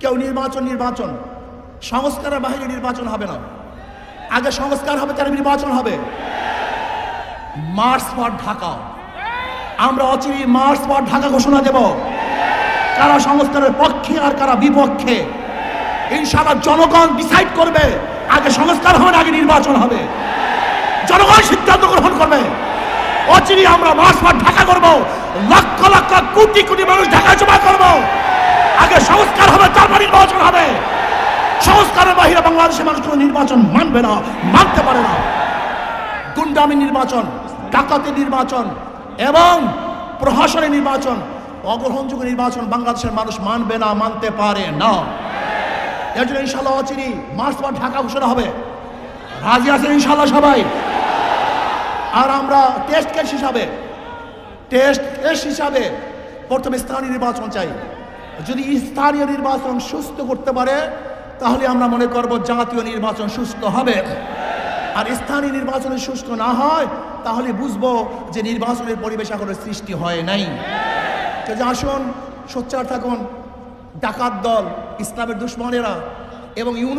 কেউ নির্বাচন নির্বাচন। সংস্কারের বাহিরে নির্বাচন হবে না। আগে সংস্কার হবে তার নির্বাচন হবে। মার্চ পর ঢাকা। আমরা অচিরি মার্চ পর ঢাকা ঘোষণা দেব। কারা সংস্কারের পক্ষে আর কারা বিপক্ষে। ইনশাআল্লাহ জনগণ ডিসাইড করবে, আগে সংস্কার হবে আগে নির্বাচন হবে। জনগণ সিদ্ধান্ত গ্রহণ করবে। অচিরি আমরা মার্চ পর ঢাকা করব। লক্ষ লক্ষ কোটি কোটি মানুষ ঢাকা জমা করব। আগে সংস্কার হবে, তারপর নির্বাচন হবে। সংস্কারের বাহিরে বাংলাদেশের মানুষ কোনো নির্বাচন মানবে না, মানতে পারে না। গুন্ডামি নির্বাচন, ডাকাতি নির্বাচন এবং প্রহাসনের নির্বাচন অগ্রহণযোগ্য নির্বাচন বাংলাদেশের মানুষ মানবে না, মানতে পারে না। এর জন্য ইনশাল্লাহ অচিরি মার্চ পর ঢাকা ঘোষণা হবে। রাজি আছেন ইনশাল্লাহ সবাই? আর আমরা টেস্ট কেস হিসাবে টেস্ট কেস হিসাবে প্রথমে স্থানীয় নির্বাচন চাই। যদি স্থানীয় নির্বাচন সুস্থ করতে পারে, তাহলে আমরা মনে করব জাতীয় নির্বাচন সুস্থ হবে। আর স্থানীয় নির্বাচনে সুস্থ না হয়, তাহলে বুঝব যে নির্বাচনের পরিবেশ এখনও সৃষ্টি হয় নাই। তো যে আসুন, সোচ্চার থাকুন, ডাকাত দল, ইসলামের দুশ্মনেরা এবং ইউন